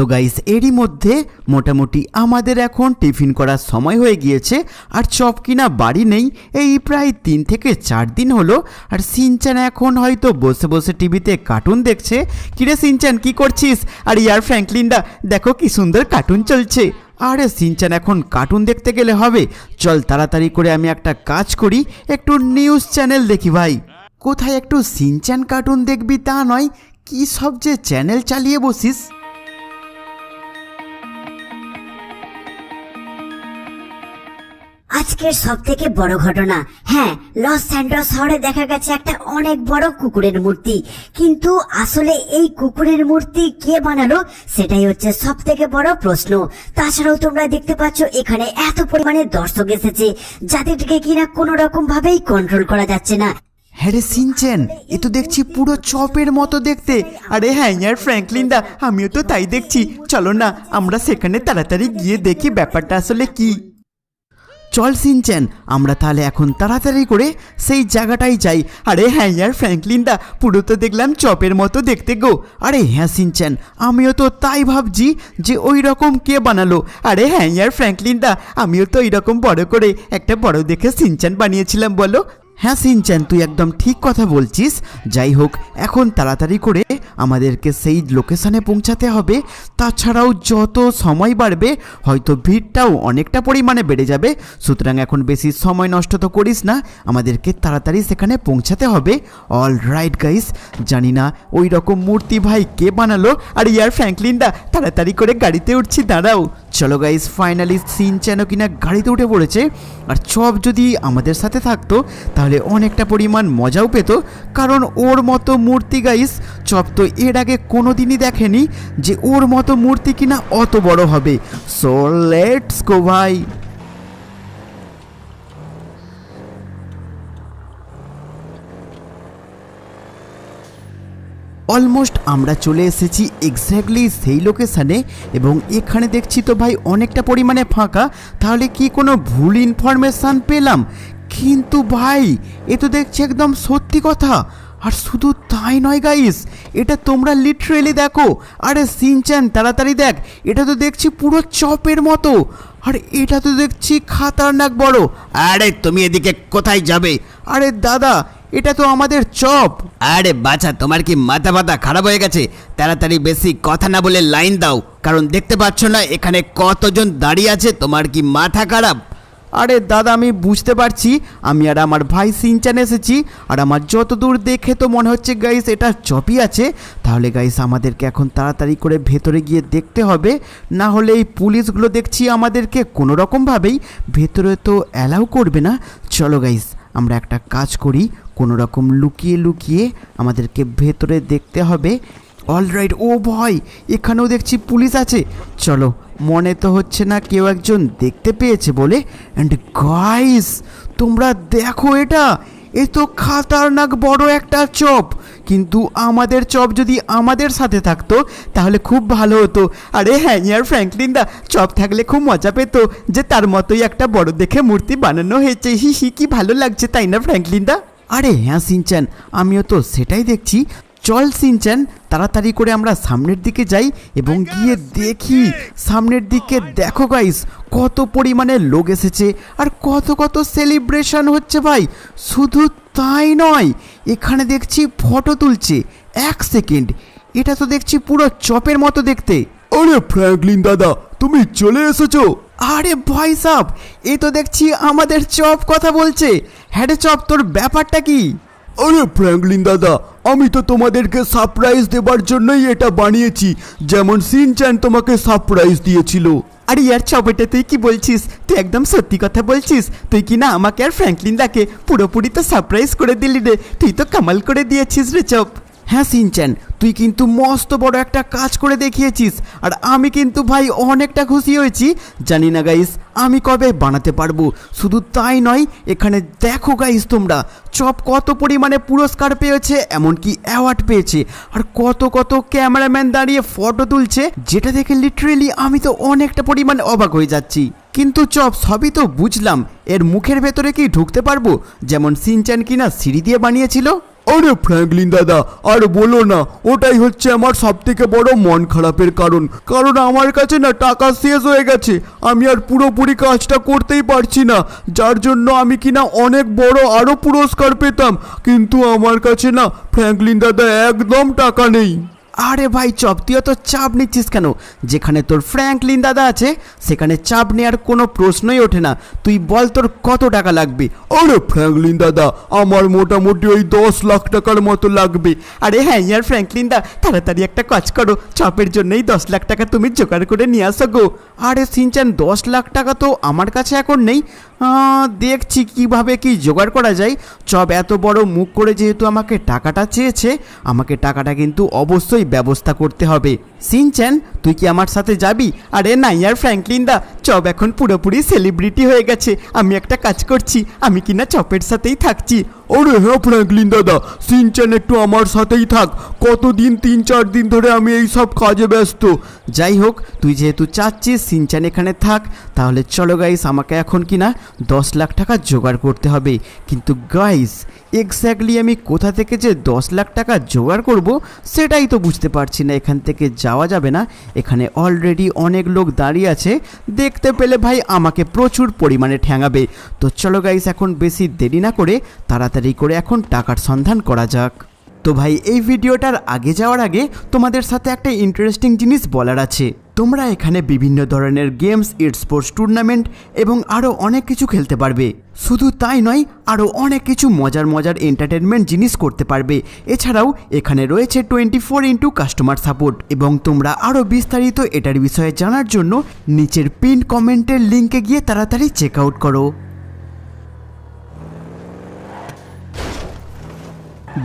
তো গাইস এরই মধ্যে মোটামুটি আমাদের এখন টিফিন করার সময় হয়ে গিয়েছে, আর চপ কিনা বাড়ি নেই, এই প্রায় তিন থেকে চার দিন হলো, আর সিনচান এখন হয়তো বসে বসে টিভিতে কার্টুন দেখছে। কিরে সিনচান, কি করছিস? আর ইয়ার ফ্র্যাঙ্কলিনদা দেখো কি সুন্দর কার্টুন চলছে। আরে সিনচান, এখন কার্টুন দেখতে গেলে হবে। চল তাড়াতাড়ি করে আমি একটা কাজ করি, একটু নিউজ চ্যানেল দেখি ভাই। কোথায় একটু সিনচান কার্টুন দেখবি তা নয়, কি সব যে চ্যানেল চালিয়ে বসিস? আজকের সব থেকে বড় ঘটনা। হ্যাঁ লস স্যান্টোস শহরে দেখা গেছে একটা অনেক বড় কুকুরের মূর্তি। কিন্তু আসলে এই কুকুরের মূর্তি কে বানালো সেটাই হচ্ছে সব থেকে বড় প্রশ্ন। তাছাড়াও তোমরা দেখতে পাচ্ছ, এখানে এত পরিমাণে দর্শক এসেছে, যাদেরকে কিনা কোনো রকম ভাবেই কন্ট্রোল করা যাচ্ছে না। হ্যাঁ রে সিনচেন, এ তো দেখছি পুরো চপের মতো দেখতে। আরে হ্যাঁ ইয়ার ফ্র্যাঙ্কলিনদা আমিও তো তাই দেখছি। চলো না, আমরা সেখানে তাড়াতাড়ি গিয়ে দেখি ব্যাপারটা আসলে কি। চল সিনচেন, আমরা তাহলে এখন তাড়াতাড়ি করে সেই জায়গাটাই যাই। আরে হ্যাঁ ইয়ার ফ্র্যাঙ্কলিন দা, পুরো তো দেখলাম চপের মতো দেখতে গো। আরে হ্যাঁ সিনচেন, আমিও তো তাই ভাবছি যে ওই রকম কে বানালো। আরে হ্যাঁ ইয়ার ফ্র্যাঙ্কলিন দা, আমিও তো ওই রকম বড় করে একটা বড় দেখে সিনচেন বানিয়েছিলাম, বলো। হ্যাঁ সিনচান তুই একদম ঠিক কথা বলছিস। যাই হোক, এখন তাড়াতাড়ি করে আমাদেরকে সেই লোকেশানে পৌঁছাতে হবে। তাছাড়াও যত সময় বাড়বে, হয়তো ভিড়টাও অনেকটা পরিমাণে বেড়ে যাবে। সুতরাং এখন বেশি সময় নষ্ট তো করিস না, আমাদেরকে তাড়াতাড়ি সেখানে পৌঁছাতে হবে। অল রাইট গাইস জানি না ওই রকম মূর্তি ভাই কে বানালো। আর ইয়ার ফ্র্যাঙ্কলিনদা তাড়াতাড়ি করে গাড়িতে উঠছি, দাঁড়াও। চলো গাইস ফাইনালি সিন চেন কিনা গাড়িতে উঠে পড়েছে। আর চপ যদি আমাদের সাথে থাকতো, তাহলে অনেকটা পরিমাণ মজাও পেত, কারণ ওর মতো মূর্তি গাইস চপ তো এর আগে কোনো দিনই দেখেনি যে ওর মতো মূর্তি কিনা অত বড় হবে। সো লেটস গো ভাই। অলমোস্ট আমরা চলে এসেছি এক্স্যাক্টলি সেই লোকেশানে এবং এখানে দেখছি তো ভাই অনেকটা পরিমাণে ফাঁকা, তাহলে কি কোনো ভুল ইনফরমেশান পেলাম? কিন্তু ভাই, এ তো দেখছি একদম সত্যি কথা। আর শুধু তাই নয় গাইস এটা তোমরা লিটারেলি দেখো। আরে সিনচ্যান, তাড়াতাড়ি দেখ, এটা তো দেখছি পুরো চপের মতো। আর এটা তো দেখছি খাতারনাক বড়। আরে তুমি এদিকে কোথায় যাবে? আরে দাদা, এটা তো আমাদের চপ। আরে বাছা, তোমার কি মাথা ব্যথা খারাপ হয়ে গেছে? তাড়াতাড়ি বেশি কথা না বলে লাইন দাও। কারণ দেখতে পাচ্ছ না, এখানে কতজন দাঁড়িয়ে আছে, তোমার কি মাথা খারাপ? আরে দাদা, আমি বুঝতে পারছি। আমি আর আমার ভাই সিনচান এসেছি। আর আমার যতদূর দেখে তো মনে হচ্ছে গাইস এটা চপই আছে। তাহলে গাইস আমাদেরকে এখন তাড়াতাড়ি করে ভেতরে গিয়ে দেখতে হবে। না হলে এই পুলিশগুলো দেখছি আমাদেরকে কোনো রকমভাবেই ভেতরে তো অ্যালাউ করবে না। চলো গাইস আমরা একটা কাজ করি। কোনো রকম লুকিয়ে লুকিয়ে আমাদেরকে ভেতরে দেখতে হবে। অলরাইট ও ভয়, এখানেও দেখছি পুলিশ আছে। চলো, মনে তো হচ্ছে না কেউ একজন দেখতে পেয়েছে বলে। অ্যান্ড গাইস তোমরা দেখো এটা, এ তো খাতারনাক বড় একটা চপ। কিন্তু আমাদের চপ যদি আমাদের সাথে থাকতো, তাহলে খুব ভালো হতো। আরে হ্যাঁ ইয়ার ফ্র্যাঙ্কলিন দা, চপ থাকলে খুব মজা পেত, যে তার মতোই একটা বড় দেখে মূর্তি বানানো হয়েছে। হি হি, কি ভালো লাগছে, তাই না, ফ্র্যাঙ্কলিন দা? আরে হ্যাঁ সিনচান, আমিও তো সেটাই দেখছি। চল সিনচান তাড়াতাড়ি করে আমরা সামনের দিকে যাই এবং গিয়ে দেখি। সামনের দিকে দেখো গাইস কত পরিমাণে লোক এসেছে আর কত কত সেলিব্রেশন হচ্ছে ভাই। শুধু তাই নয় এখানে দেখছি ফটো তুলছে এক সেকেন্ড এটা তো দেখছি পুরো চপের মতো দেখতে। আরে ফ্র্যাঙ্কলিন দাদা তুমি চলে এসেছ। আরে ভাই সাব এ তো দেখছি আমাদের চপ কথা বলছে। হ্যাঁ রে চপ তোর ব্যাপারটা কি? আরে ফ্র্যাঙ্কলিন দাদা আমি তো তোমাদেরকে সারপ্রাইজ দেবার জন্যই এটা বানিয়েছি। যেমন সিনচ্যান তোমাকে সারপ্রাইজ দিয়েছিল। আরে ইয়ার চপেটা তুই কি বলছিস? তুই একদম সত্যি কথা বলছিস? তুই কি না আমাকে আর ফ্র্যাঙ্কলিন দাকে পুরোপুরি তো সারপ্রাইজ করে দিলি রে? তুই তো কামাল করে দিয়েছিস রে চপ। হ্যাঁ সিনচ্যান তুই কিন্তু মস্ত বড় একটা কাজ করে দেখিয়েছিস। আর আমি কিন্তু ভাই অনেকটা খুশি হয়েছি। জানি না গাইস আমি কবে বানাতে পারব। শুধু তাই নয়, এখানে দেখো গাইস তোমরা, চপ কত পরিমাণে পুরস্কার পেয়েছে, এমনকি অ্যাওয়ার্ড পেয়েছে। আর কত কত ক্যামেরাম্যান দাঁড়িয়ে ফটো তুলছে, যেটা দেখে লিটারেলি আমি তো অনেকটা পরিমাণে অবাক হয়ে যাচ্ছি। কিন্তু চপ, সবই তো বুঝলাম, এর মুখের ভেতরে কি ঢুকতে পারব? যেমন সিনচ্যান কিনা সিঁড়ি দিয়ে বানিয়েছিল। আরে ফ্র্যাঙ্কলিন দাদা, আর বলো না, ওটাই হচ্ছে আমার সব থেকে বড় মন খারাপের কারণ। কারণ আমার কাছে না টাকা শেষ হয়ে গেছে, আমি আর পুরোপুরি কাজটা করতেই পারছি না। যার জন্য আমি কিনা অনেক বড় আরও পুরস্কার পেতাম, কিন্তু আমার কাছে না ফ্র্যাঙ্কলিন দাদা একদম টাকা নেই। আরে ভাই চপ তুই তো চাপ নিচ্ছিস কেন? যেখানে তোর ফ্র্যাঙ্কলিন দাদা আছে সেখানে চাপ নেওয়ার কোনো প্রশ্নই ওঠে না। তুই বল তোর কত টাকা লাগবে? আরে ফ্র্যাঙ্কলিন দাদা আমার মোটামুটি ওই দশ লাখ টাকার মতো লাগবে। আরে হ্যাঁ ইয়ার ফ্র্যাঙ্কলিন দা তাড়াতাড়ি একটা কাজ করো। চপের জন্যই দশ লাখ টাকা তুমি জোগাড় করে নিয়ে আসো গো। আরে সিনচান দশ লাখ টাকা তো আমার কাছে এখন নেই। দেখছি কীভাবে কি জোগাড় করা যায়। চপ এত বড় মুখ করে যেহেতু আমাকে টাকাটা চেয়েছে আমাকে টাকাটা কিন্তু অবশ্যই ব্যবস্থা করতে হবে। সিনচ্যান, তুই কি আমার সাথে যাবি? আরে না, ইয়ার ফ্র্যাঙ্কলিন দা, চপ এখন পুরোপুরি সেলিব্রিটি হয়ে গেছে। আমি একটা কাজ করছি, আমি কিনা চপের সাথেই থাকছি। আরে হ্যাঁ ফ্র্যাঙ্কলিন দাদা সিনচান একটু আমার সাথেই থাক। কতদিন তিন চার দিন ধরে আমি এই সব কাজে ব্যস্ত। যাই হোক, তুই যেহেতু চাচ্ছিস সিনচান এখানে থাক, তাহলে চলো গাইস আমাকে এখন কিনা দশ লাখ টাকা জোগাড় করতে হবে। কিন্তু গাইস এক্স্যাক্টলি আমি কোথা থেকে যে দশ লাখ টাকা জোগাড় করব, সেটাই তো বুঝতে পারছি না। এখান থেকে যাওয়া যাবে না। এখানে অলরেডি অনেক লোক দাঁড়িয়ে আছে। দেখতে পেলে ভাই, আমাকে প্রচুর পরিমাণে ঠ্যাঙাবে। তো চলো গাইস এখন বেশি দেরি না করে তাড়াতাড়ি করে এখন টাকার সন্ধান করা যাক। তো ভাই, এই ভিডিওটার আগে যাওয়ার আগে তোমাদের সাথে একটা ইন্টারেস্টিং জিনিস বলার আছে। তোমরা এখানে বিভিন্ন ধরনের গেমস ইট স্পোর্টস টুর্নামেন্ট এবং আরও অনেক কিছু খেলতে পারবে। শুধু তাই নয় আরও অনেক কিছু মজার মজার এন্টারটেনমেন্ট জিনিস করতে পারবে। এছাড়াও এখানে রয়েছে twenty four into customer support এবং তোমরা আরও বিস্তারিত এটার বিষয়ে জানার জন্য নিচের পিন কমেন্টের লিঙ্কে গিয়ে তাড়াতাড়ি চেক আউট করো।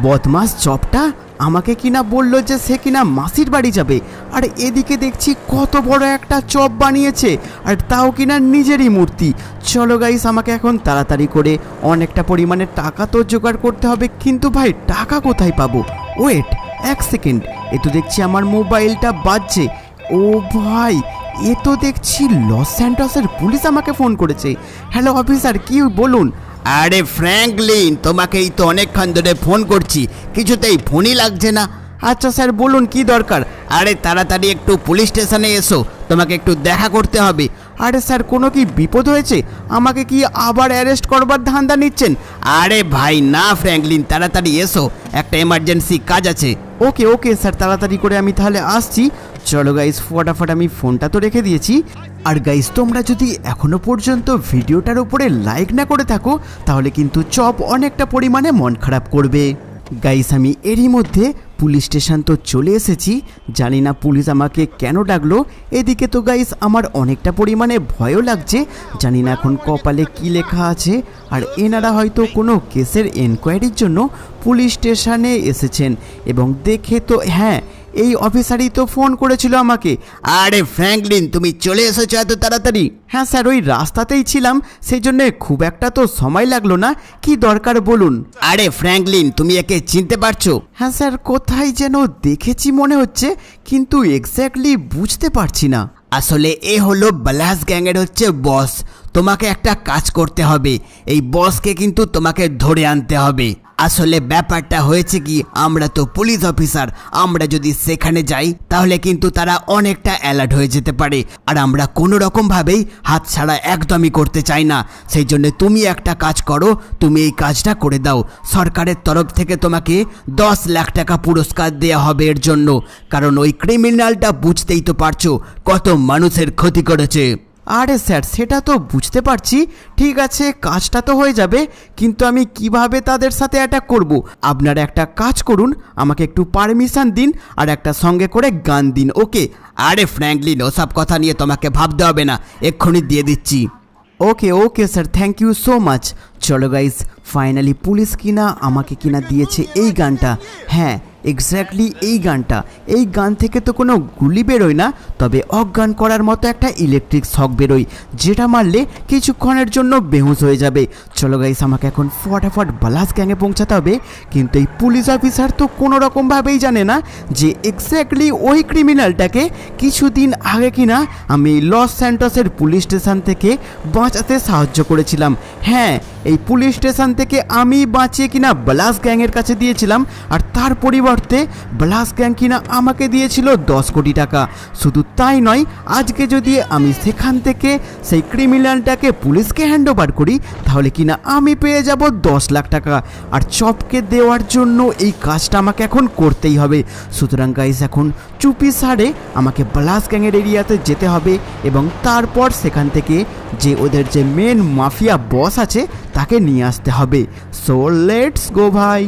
বদমাস চপটা আমাকে কিনা বলল যে সে কিনা মাসির বাড়ি যাবে। আর এদিকে দেখছি কত বড় একটা চপ বানিয়েছে, আর তাও কিনা নিজেরই মূর্তি। চলো গাইস আমাকে এখন তাড়াতাড়ি করে অনেকটা পরিমাণে টাকা তো জোগাড় করতে হবে, কিন্তু ভাই, টাকা কোথায় পাবো? ওয়েট এক সেকেন্ড এ তো দেখছি আমার মোবাইলটা বাজছে। ও ভাই, এ তো দেখছি লস স্যান্টসের পুলিশ আমাকে ফোন করেছে। হ্যালো অফিসার কি বলুন? আরে ফ্র্যাঙ্কলিন, তোমাকেই তো অনেকক্ষণ ধরে ফোন করছি। কিছুতেই ফোনই লাগছে না। আচ্ছা স্যার, বলুন কি দরকার? আরে তাড়াতাড়ি একটু পুলিশ স্টেশনে এসো, তোমাকে একটু দেখা করতে হবে। আরে স্যার, কোনো কি বিপদ হয়েছে? আমাকে কি আবার অ্যারেস্ট করবার ধান্দা নিচ্ছেন? আরে ভাই, না ফ্র্যাঙ্কলিন, তাড়াতাড়ি এসো। একটা এমার্জেন্সি কাজ আছে। ওকে ওকে স্যার, তাড়াতাড়ি করে আমি তাহলে আসছি। চলো গাইস ফটাফট আমি ফোনটা তো রেখে দিয়েছি। আর গাইস তোমরা যদি এখনও পর্যন্ত ভিডিওটার উপরে লাইক না করে থাকো, তাহলে কিন্তু চপ অনেকটা পরিমাণে মন খারাপ করবে। গাইস আমি এরই মধ্যে পুলিশ স্টেশন তো চলে এসেছি। জানি না পুলিশ আমাকে কেন ডাকলো। এদিকে তো গাইস আমার অনেকটা পরিমাণে ভয়ও লাগছে। জানি না এখন কপালে কি লেখা আছে। আর এনারা হয়তো কোনো কেসের এনকোয়ারির জন্য পুলিশ স্টেশনে এসেছেন। এবং দেখে তো হ্যাঁ এই অফিসারই তো ফোন করেছিল আমাকে। আরে ফ্র্যাঙ্কলিন তুমি চলে এসেছ এত তাড়াতাড়ি? হ্যাঁ স্যার ওই রাস্তাতেই ছিলাম সেই জন্য খুব একটা তো সময় লাগল না। কি দরকার বলুন? আরে ফ্র্যাঙ্কলিন তুমি একে চিনতে পারছ? হ্যাঁ স্যার কোথায় যেন দেখেছি মনে হচ্ছে কিন্তু এক্স্যাক্টলি বুঝতে পারছি না। আসলে এ হলো বালাস গ্যাংয়ের হচ্ছে বস। তোমাকে একটা কাজ করতে হবে। এই বসকে কিন্তু তোমাকে ধরে আনতে হবে। আসলে ব্যাপারটা হয়েছে কি, আমরা তো পুলিশ অফিসার আমরা যদি সেখানে যাই, তাহলে কিন্তু তারা অনেকটা অ্যালার্ট হয়ে যেতে পারে। আর আমরা কোনো রকমভাবেই হাত ছাড়া একদমই করতে চাই না। সেই জন্য তুমি একটা কাজ করো, তুমি এই কাজটা করে দাও। সরকারের তরফ থেকে তোমাকে দশ লাখ টাকা পুরস্কার দেওয়া হবে এর জন্য। কারণ ওই ক্রিমিনালটা বুঝতেই তো পারছ, কত মানুষের ক্ষতি করেছে। আরে স্যার, সেটা তো বুঝতে পারছি। ঠিক আছে, কাজটা তো হয়ে যাবে, কিন্তু আমি কীভাবে তাদের সাথে অ্যাটাক করব? আপনারা একটা কাজ করুন, আমাকে একটু পারমিশন দিন আর একটা সঙ্গে করে গান দিন, ওকে? আরে ফ্র্যাঙ্কলিন ওসব কথা নিয়ে তোমাকে ভাবতে হবে না, এক্ষুনি দিয়ে দিচ্ছি। Okay okay sir thank you so much চলো গাইস ফাইনালি পুলিশ কিনা আমাকে কিনা দিয়েছে এই গানটা। হ্যাঁ এক্স্যাক্টলি এই গানটা। এই গান থেকে তো কোনো গুলি বেরোয় না, তবে অজ্ঞান করার মতো একটা ইলেকট্রিক শক বেরোয়, যেটা মারলে কিছুক্ষণের জন্য বেহুশ হয়ে যাবে। চলো গাইস আমাকে এখন ফটাফট বালাস গ্যাংয়ে পৌঁছাতে হবে, কিন্তু এই পুলিশ অফিসার তো কোনো রকমভাবেই জানে না যে এক্স্যাক্টলি ওই ক্রিমিনালটাকে কিছুদিন আগে কিনা আমি লস স্যান্টসের পুলিশ স্টেশন থেকে বাঁচাতে সাহায্য করেছিলাম। হ্যাঁ এই পুলিশ স্টেশন থেকে আমি বাঁচিয়ে কিনা ব্লাস গ্যাংয়ের কাছে দিয়েছিলাম, আর তার পরিবর্তে ব্লাস গ্যাং কিনা আমাকে দিয়েছিল দশ কোটি টাকা। শুধু তাই নয়, আজকে যদি আমি সেখান থেকে সেই ক্রিমিনালটাকে পুলিশকে হ্যান্ড ওভার করি, তাহলে কিনা আমি পেয়ে যাব দশ লাখ টাকা। আর চপকে দেওয়ার জন্য এই কাজটা আমাকে এখন করতেই হবে। সুতরাং গাইস এখন চুপি সারে আমাকে ব্লাস গ্যাংয়ের এরিয়াতে যেতে হবে এবং তারপর সেখান থেকে যে ওদের যে মেন মাফিয়া বস আছে তাকে নিয়ে আসতে হবে। সো লেটস গো ভাই।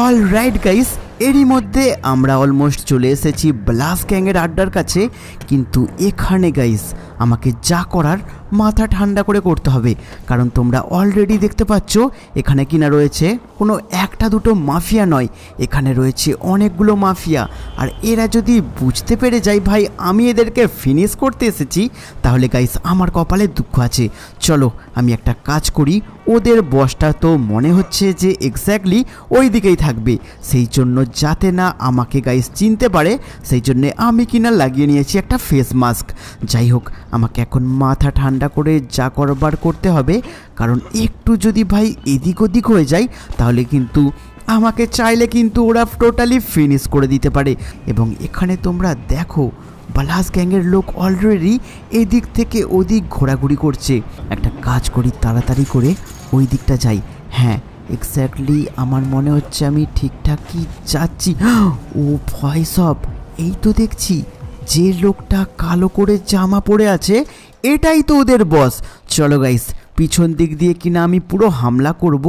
অল রাইট গাইস এরই মধ্যে আমরা অলমোস্ট চলে এসেছি ব্লাস গ্যাংয়ের আড্ডার কাছে। কিন্তু এখানে গাইস আমাকে যা করার মাথা ঠান্ডা করে করতে হবে। কারণ তোমরা অলরেডি দেখতে পাচ্ছ, এখানে কিনা রয়েছে কোনো একটা দুটো মাফিয়া নয়। এখানে রয়েছে অনেকগুলো মাফিয়া। আর এরা যদি বুঝতে পেরে যায়, ভাই, আমি এদেরকে ফিনিশ করতে এসেছি, তাহলে গাইস আমার কপালে দুঃখ আছে। চলো, আমি একটা কাজ করি। ওদের বসটা তো মনে হচ্ছে যে এক্স্যাক্টলি ওই দিকেই থাকবে। সেই জন্য যাতে না আমাকে গাইস চিনতে পারে, সেই জন্যে আমি কিনা লাগিয়ে নিয়েছি একটা ফেস মাস্ক যাই হোক আমাকে এখন মাথা ঠান্ডা করে যা করবার করতে হবে। কারণ একটু যদি ভাই এদিক ওদিক হয়ে যায় তাহলে কিন্তু আমাকে চাইলে কিন্তু ওরা টোটালি ফিনিশ করে দিতে পারে। এবং এখানে তোমরা দেখো, বালাস গ্যাংয়ের লোক অলরেডি এদিক থেকে ওদিক ঘোরাঘুরি করছে। একটা কাজ করি তাড়াতাড়ি করে ওই দিকটা যাই। হ্যাঁ এক্স্যাক্টলি আমার মনে হচ্ছে আমি ঠিকঠাকই যাচ্ছি। ও ভয় সব। এই তো দেখছি। যে লোকটা কালো করে জামা পরে আছে, এটাই তো ওদের বস চলো গাইস পিছন দিক দিয়ে কিনা আমি পুরো হামলা করব।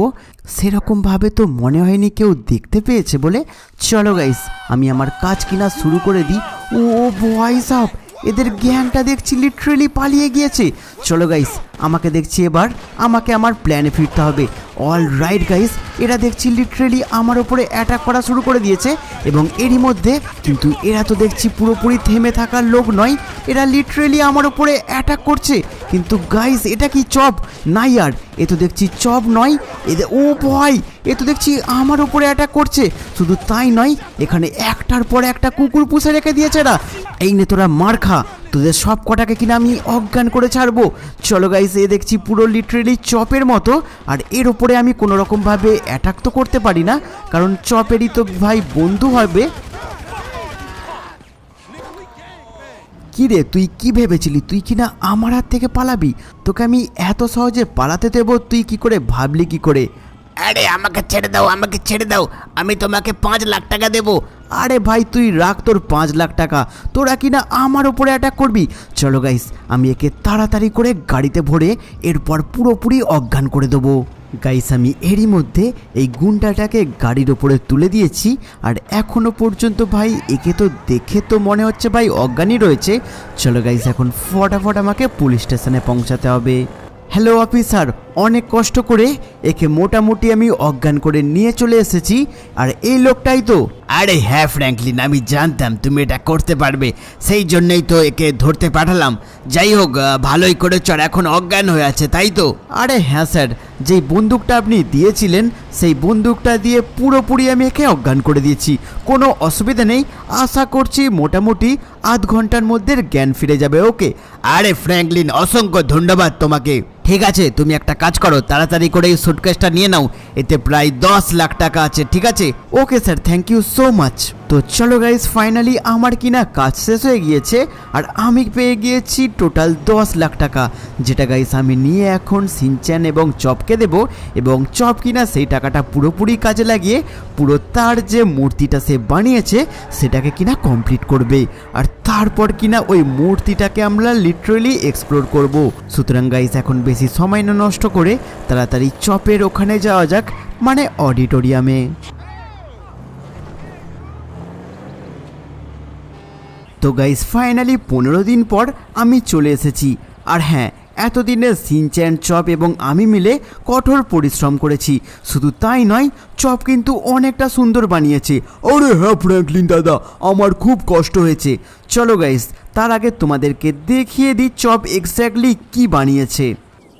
সেরকমভাবে তো মনে হয়নি কেউ দেখতে পেয়েছে বলে। চলো গাইস আমি আমার কাজ কিনা শুরু করে দিই। ও ভয় সব, এদের জ্ঞানটা দেখছি লিটারেলি পালিয়ে গিয়েছে। চলো গাইস আমাকে দেখছি এবার, আমাকে আমার প্ল্যানে ফিরতে হবে। অল রাইট গাইস এরা দেখছি লিটারেলি আমার ওপরে অ্যাটাক করা শুরু করে দিয়েছে এবং এরই মধ্যে কিন্তু এরা তো দেখছি পুরোপুরি থেমে থাকার লোক নয়, এরা লিটারেলি আমার ওপরে অ্যাটাক করছে। কিন্তু গাইস এটা কি চপ? নাই আর, এ তো দেখছি চপ নয় এদের ও ভয় এ তো দেখছি আমার ওপরে অ্যাটাক করছে। শুধু তাই নয়, এখানে একটার পর একটা কুকুর পুষে রেখে দিয়েছে এরা। এই নে তোরা মার খা। তোদের সব কটাকে কিনা আমি অজ্ঞান করে ছাড়বো। চলো গাইস এ দেখছি পুরো লিটারেলি চপের মতো, আর এর ওপরে আমি কোনো রকমভাবে অ্যাটাক তো করতে পারি না, কারণ চপেরই তো ভাই বন্ধু হবে। কি রে, তুই কি ভেবেছিলি? তুই কি না আমার হাত থেকে পালাবি? তোকে আমি এত সহজে পালাতে দেবো, তুই কি করে ভাবলি কি করে? আরে, আমাকে ছেড়ে দাও, আমাকে ছেড়ে দাও। আমি তোমাকে পাঁচ লাখ টাকা দেবো। আরে ভাই, তুই রাখ তোর পাঁচ লাখ টাকা। তোরা কি না আমার ওপরে অ্যাটাক করবি? চলো গাইস আমি একে তাড়াতাড়ি করে গাড়িতে ভরে এরপর পুরোপুরি অজ্ঞান করে দেবো। গাইস আমি এরই মধ্যে এই গুন্ডাটাকে গাড়ির ওপরে তুলে দিয়েছি। আর এখনও পর্যন্ত ভাই, একে তো দেখে তো মনে হচ্ছে ভাই অজ্ঞানই রয়েছে। চলো গাইস এখন ফটাফট আমাকে পুলিশ স্টেশনে পৌঁছাতে হবে। হ্যালো অফিসার অনেক কষ্ট করে একে মোটামুটি আমি অজ্ঞান করে নিয়ে চলে এসেছি আর এই লোকটাই তো। আরে হ্যাঁ ফ্র্যাঙ্কলিন আমি জানতাম তুমি এটা করতে পারবে। সেই জন্যই তো একে ধরতে পাঠালাম। যাই হোক ভালোই করে চর এখন অজ্ঞান হয়ে আছে তাই তো? আরে হ্যাঁ স্যার। যেই বন্দুকটা আপনি দিয়েছিলেন সেই বন্দুকটা দিয়ে পুরোপুরি আমি একে অজ্ঞান করে দিয়েছি। কোনো অসুবিধা নেই। আশা করছি মোটামুটি আধ ঘণ্টার মধ্যে জ্ঞান ফিরে যাবে ওকে? আরে ফ্র্যাঙ্কলিন অসংখ্য ধন্যবাদ তোমাকে। ঠিক আছে, তুমি একটা কাজ করো, তাড়াতাড়ি করে এই সুটকেসটা নিয়ে নাও, এতে প্রায় দশ লাখ টাকা আছে, ঠিক আছে? Okay sir thank you so much তো চলো গাইজ ফাইনালি আমার কিনা কাজ শেষ হয়ে গিয়েছে আর আমি পেয়ে গিয়েছি টোটাল দশ লাখ টাকা। যেটা গাইজ আমি নিয়ে এখন সিনচ্যান এবং চপকে দেব এবং চপ কিনা সেই টাকাটা পুরোপুরি কাজে লাগিয়ে পুরো তার যে মূর্তিটা সে বানিয়েছে সেটাকে কিনা কমপ্লিট করবে। আর তারপর কিনা ওই মূর্তিটাকে আমরা লিটারেলি এক্সপ্লোর করব। সুতরাং গাইজ এখন বেশি সময় না নষ্ট করে তাড়াতাড়ি চপের ওখানে যাওয়া যাক মানে অডিটোরিয়ামে তো গাইস ফাইনালি পনেরো দিন পর আমি চলে এসেছি। আর হ্যাঁ এতদিনে সিনচ্যান, চপ এবং আমি মিলে কঠোর পরিশ্রম করেছি। শুধু তাই নয়, চপ কিন্তু অনেকটা সুন্দর বানিয়েছে। আরে হ্যাঁ ফ্র্যাঙ্কলিন দাদা, আমার খুব কষ্ট হয়েছে। চলো গাইস তার আগে তোমাদেরকে দেখিয়ে দিই চপ এক্স্যাক্টলি কি বানিয়েছে।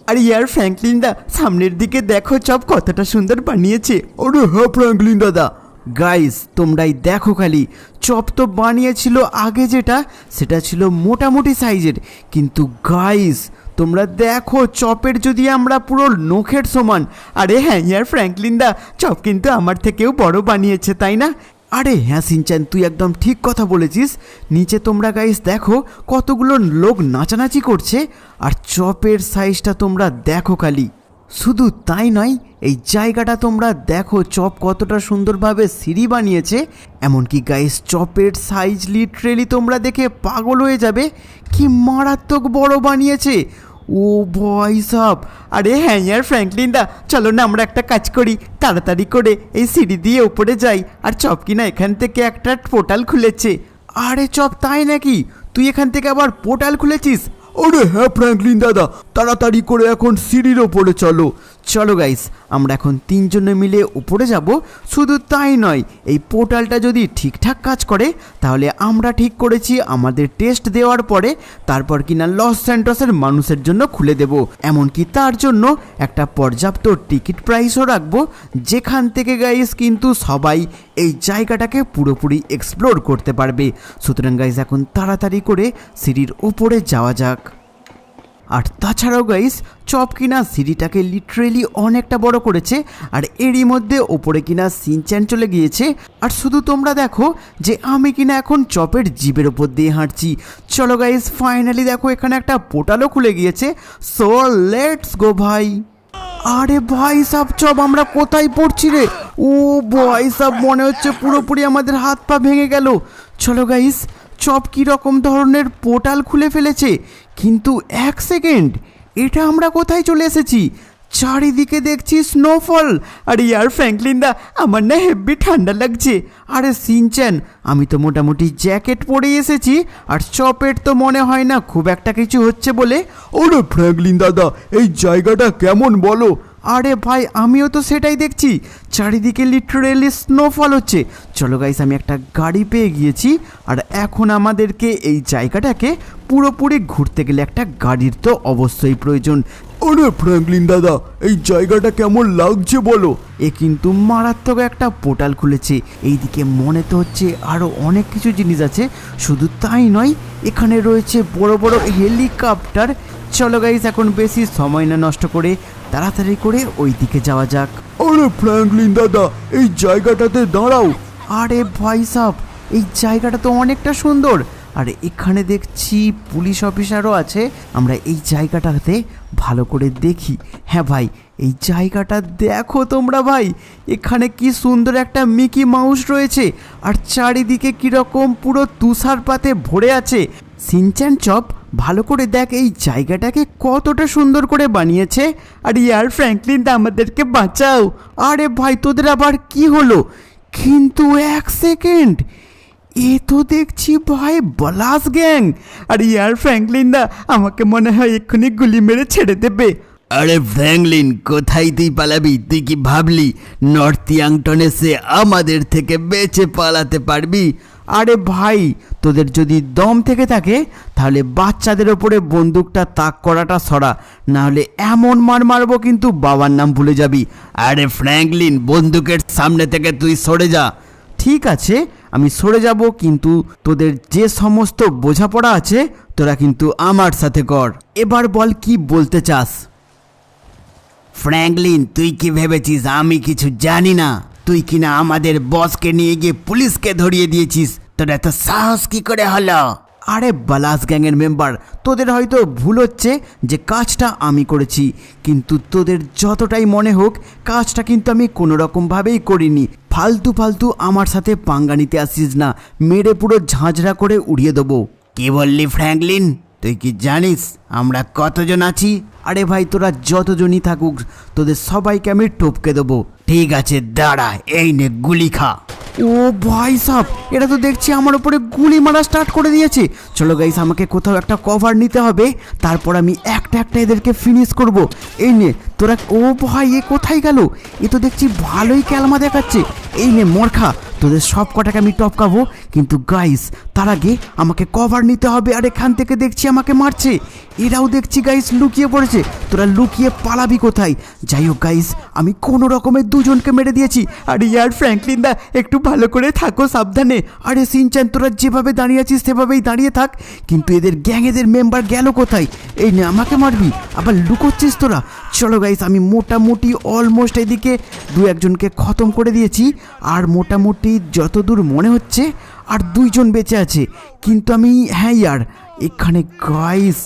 আর ইয়ার ফ্র্যাঙ্কলিন দা, সামনের দিকে দেখো চপ কতটা সুন্দর বানিয়েছে। আরে হ্যাঁ ফ্র্যাঙ্কলিন দাদা। গাইস তোমরাই দেখো খালি। চপ তো বানিয়েছিল আগে যেটা, সেটা ছিল মোটামুটি সাইজের। কিন্তু গাইস তোমরা দেখো, চপের যদি আমরা পুরো নখের সমান। আরে হ্যাঁ ইয়ার ফ্র্যাঙ্কলিন দা, চপ কিন্তু আমার থেকেও বড় বানিয়েছে, তাই না? আরে হ্যাঁ সিনচান, তুই একদম ঠিক কথা বলেছিস। নিচে তোমরা গাইস দেখো, কতগুলো লোক নাচানাচি করছে, আর চপের সাইজটা তোমরা দেখো খালি। শুধু তাই নয়, এই জায়গাটা তোমরা দেখো চপ কতটা সুন্দরভাবে সিঁড়ি বানিয়েছে। এমনকি গাইস চপের সাইজ লিটারেলি তোমরা দেখে পাগল হয়ে যাবে। কি মারাত্মক বড় বানিয়েছে। ও ভয় সব। আরে হ্যাঁ ইয়ার ফ্র্যাঙ্কলিন দা, চলো না আমরা একটা কাজ করি। তাড়াতাড়ি করে এই সিঁড়ি দিয়ে উপরে যাই। আর চপ কিনা এখান থেকে একটা পোর্টাল খুলেছে। আরে চপ, তাই নাকি? তুই এখান থেকে আবার পোর্টাল খুলেছিস? আরে হ্যাঁ ফ্র্যাঙ্কলিন দাদা তাড়াতাড়ি করে এখন সিঁড়ির ওপরে চলো। চলো গাইস আমরা এখন তিনজনে মিলে উপরে যাব। শুধু তাই নয়, এই পোর্টালটা যদি ঠিকঠাক কাজ করে, তাহলে আমরা ঠিক করেছি আমাদের টেস্ট দেওয়ার পরে তারপর কিনা লস স্যান্টসের মানুষের জন্য খুলে দেব। এমনকি তার জন্য একটা পর্যাপ্ত টিকিট প্রাইসও রাখব। যেখান থেকে গাইস কিন্তু সবাই এই জায়গাটাকে পুরোপুরি এক্সপ্লোর করতে পারবে। সুতরাং গাইস এখন তাড়াতাড়ি করে সিঁড়ির ওপরে যাওয়া যাক। আর তাছাড়াও গাইস চপ কিনা সিঁড়িটাকে লিটারেলি অনেকটা বড় করেছে, আর এরই মধ্যে ওপরে কিনা সিনচ্যান চলে গিয়েছে। আর শুধু তোমরা দেখো যে আমি কিনা এখন চপের জিবের ওপর দিয়ে হাঁটছি। চলো গাইস ফাইনালি দেখো এখানে একটা পোর্টালও খুলে গিয়েছে। সো লেটস গো ভাই। আরে ভাই সাব, চপ আমরা কোথায় পড়ছি রে? ও ভাই সাব, মনে হচ্ছে পুরোপুরি আমাদের হাত পা ভেঙে গেল। চলো গাইস চপ কি রকম ধরনের পোর্টাল খুলে ফেলেছে? কিন্তু এক সেকেন্ড, এটা আমরা কোথায় চলে এসেছি? চারিদিকে দেখছি স্নোফল আর ইয়ার ফ্র্যাঙ্কলিন দা, আমার না হেভি ঠান্ডা লাগছে। আরে সিনচ্যান, আমি তো মোটামুটি জ্যাকেট পরে এসেছি, আর চপের তো মনে হয় না খুব একটা কিছু হচ্ছে বলে। ওরে ফ্র্যাঙ্কলিন দাদা, এই জায়গাটা কেমন বলো? আরে ভাই আমিও তো সেটাই দেখছি। চারিদিকে লিটারেলি স্নোফল হচ্ছে। চলো গাইস আমি একটা গাড়ি পেয়ে গিয়েছি আর এখন আমাদেরকে এই জায়গাটাকে পুরোপুরি ঘুরতে গেলে একটা গাড়ির তো অবশ্যই প্রয়োজন। ওরে ফ্র্যাঙ্কলিন দাদা এই জায়গাটা কেমন লাগছে বলো? এ কিন্তু মারাত্মক একটা পোর্টাল খুলেছে। এইদিকে মনে তো হচ্ছে আরও অনেক কিছু জিনিস আছে। শুধু তাই নয় এখানে রয়েছে বড় বড় হেলিকপ্টার। চলো গাইস এখন বেশি সময় না নষ্ট করে তাড়াতাড়ি করে ওই দিকে যাওয়া যাক। ওরে ফ্র্যাঙ্কলিন দাদা এই জায়গাটাতে দাঁড়াও। আরে ভাই সাহ এই জায়গাটা তো অনেকটা সুন্দর। আর এখানে দেখছি পুলিশ অফিসারও আছে। আমরা এই জায়গাটাতে ভালো করে দেখি। হ্যাঁ ভাই এই জায়গাটা দেখো তোমরা ভাই এখানে কি সুন্দর একটা মিকি মাউস রয়েছে। আর চারিদিকে কীরকম পুরো তুষারপাতে ভরে আছে। সিনচ্যান চপ ভালো করে দেখ এই জায়গাটাকে কতটা সুন্দর করে বানিয়েছে। আর ইয়ার ফ্র্যাঙ্কলিন, আমাদেরকে বাঁচাও। আরে ভাই, তোদের আবার কি হলো? কিন্তু এক সেকেন্ড। এ তো দেখছি ভাই বলাস গ্যাং। আর ইয়ার ফ্র্যাঙ্কলিন দা আমাকে মনে হয় এক্ষুনি গুলি মেরে ছেড়ে দেবে। আরে ফ্র্যাঙ্কলিন কোথায় তুই পালাবি? তুই কি ভাবলি নর্থ ইয়াংটনে সে আমাদের থেকে বেঁচে পালাতে পারবি? আরে ভাই, তোদের যদি দম থেকে থাকে, তাহলে বাচ্চাদের ওপরে বন্দুকটা তাক করাটা সরা না হলে এমন মার মারবো কিন্তু বাবার নাম ভুলে যাবি। আরে ফ্র্যাঙ্কলিন, বন্দুকের সামনে থেকে তুই সরে যা। ঠিক আছে, আমি সরে যাব, কিন্তু তোদের যে সমস্ত বোঝাপড়া আছে, তোরা কিন্তু আমার সাথে কর। এবার বল কি বলতে চাস? ফ্র্যাঙ্কলিন তুই কি ভেবেছিস? আমি কিছু জানি না। তুই কিনা আমাদের বসকে নিয়ে গিয়ে পুলিশকে ধরিয়ে দিয়েছিস? তোর এত সাহস কি করে হলো? আরে বালাস গ্যাংয়ের মেম্বার, তোদের হয়তো ভুল হচ্ছে যে কাজটা আমি করেছি। কিন্তু তোদের যতটাই মনে হোক, কাজটা কিন্তু আমি কোনো রকমভাবেই করিনি। ফালতু ফালতু আমার সাথে পাঙ্গা নিতে আসিস না। মেরে পুরো ঝাঁঝরা করে উড়িয়ে দেবো। কি বললি ফ্র্যাঙ্কলিন তুই কি জানিস আমরা কতজন আছি? আরে ভাই, তোরা যতজনই থাকুক, তোদের সবাইকে আমি টপকে দেবো। ঠিক আছে, দাঁড়া, এই নে, গুলি খা। ও ভাই সাহ এটা তো দেখছি আমার উপরে গুলি মারা স্টার্ট করে দিয়েছে। চলো গাইস আমাকে কোথাও একটা কভার নিতে হবে, তারপর আমি একটা একটা এদেরকে ফিনিশ করব। এই নে, তোরা, ও ভাই, এ কোথায় গেল? এ তো দেখছি ভালোই ক্যালমা দেখাচ্ছে। এই নে মরখা তোদের সব কটাকে আমি টপকাবো। কিন্তু গাইস তার আগে আমাকে কভার নিতে হবে, আর এখান থেকে দেখছি আমাকে মারছে। এরাও দেখছি গাইস লুকিয়ে পড়েছে। তোরা লুকিয়ে পালাবি কোথায়? যাই হোক গাইস আমি কোনো রকমের দুজনকে মেরে দিয়েছি। আর ইয়ার ফ্র্যাঙ্কলিন দা, একটু ভালো করে থাকো সাবধানে। আরে সিনচান, তোরা যেভাবে দাঁড়িয়ে আছিস, সেভাবেই দাঁড়িয়ে থাক। কিন্তু এদের গ্যাং, এদের মেম্বার গেল কোথায়? এই নে, আমাকে মারবি? আবার লুকোচ্ছিস তোরা? চলো গাইস আমি মোটামুটি অলমোস্ট এদিকে দু একজনকে খতম করে দিয়েছি। আর মোটামুটি যতদূর মনে হচ্ছে, আর দুইজন বেঁচে আছে। কিন্তু আমি হ্যাঁ ইয়ার, এখানে গাইস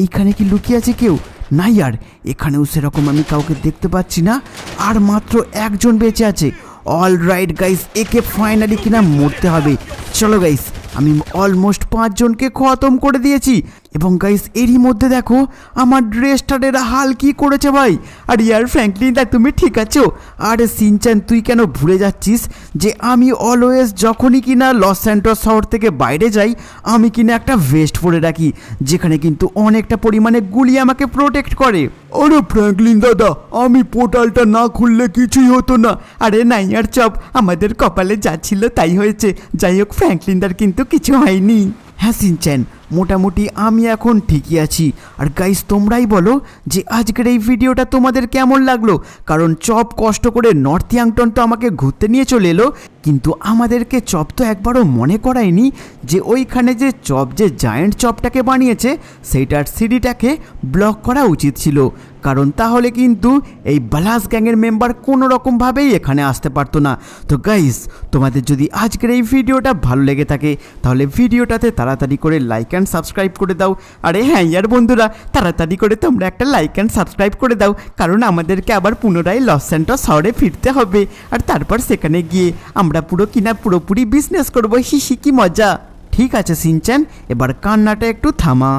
এইখানে কি লুকিয়ে আছে কেউ? না আর, এখানেও সেরকম আমি কাউকে দেখতে পাচ্ছি না, আর মাত্র একজন বেঁচে আছে। অল রাইট গাইস একে ফাইনালি কিনা মরতে হবে। চলো গাইস আমি অলমোস্ট পাঁচজনকে খতম করে দিয়েছি। এবং গাইস এরই মধ্যে দেখো আমার ড্রেসটার এরা হাল কি করেছে ভাই? আর ইয়ার ফ্র্যাঙ্কলিন দা তুমি ঠিক আছো? আরে সিনচান তুই কেন ভুলে যাচ্ছিস যে আমি অলওয়েজ যখনই কিনা লস স্যান্টোস শহর থেকে বাইরে যাই আমি কিনা একটা ভেস্ট পরে রাখি যেখানে কিন্তু অনেকটা পরিমাণে গুলি আমাকে প্রোটেক্ট করে। আরে ফ্র্যাঙ্কলিন দাদা আমি পোর্টালটা না খুললে কিছুই হতো না। আরে নাই আর চপ আমাদের কপালে যা ছিল তাই হয়েছে। যাই হোক ফ্র্যাঙ্কলিনদার কিন্তু কিছু হয়নি। হ্যাঁ সিনচ্যান, মোটামুটি আমি এখন ঠিকই আছি। আর গাইস তোমরাই বলো যে আজকের এই ভিডিওটা তোমাদের কেমন লাগল? কারণ চপ কষ্ট করে নর্থ ইয়াংটন তো আমাকে ঘুরতে নিয়ে চলে এলো, কিন্তু আমাদেরকে চপ তো একবারও মনে করায়নি যে ওইখানে যে চপ, যে জায়েন্ট চপটাকে বানিয়েছে, সেইটার সিডিটাকে ব্লক করা উচিত ছিল। কারণ তাহলে কিন্তু এই বালাস গ্যাংয়ের মেম্বার কোনো রকমভাবেই এখানে আসতে পারতো না। তো গাইস তোমাদের যদি আজকের এই ভিডিওটা ভালো লেগে থাকে, তাহলে ভিডিওটাতে তাড়াতাড়ি করে লাইক অ্যান্ড সাবস্ক্রাইব করে দাও। আরে হ্যাঁ ইয়ার বন্ধুরা, তাড়াতাড়ি করে তোমরা একটা লাইক অ্যান্ড সাবস্ক্রাইব করে দাও, কারণ আমাদেরকে আবার পুনরায় লস সেন্টার শহরে ফিরতে হবে। আর তারপর সেখানে গিয়ে আমরা পুরো কিনা পুরোপুরি বিজনেস করব হিসি কি মজা। ঠিক আছে সিনচ্যান, এবার কান্নাটা একটু থামা।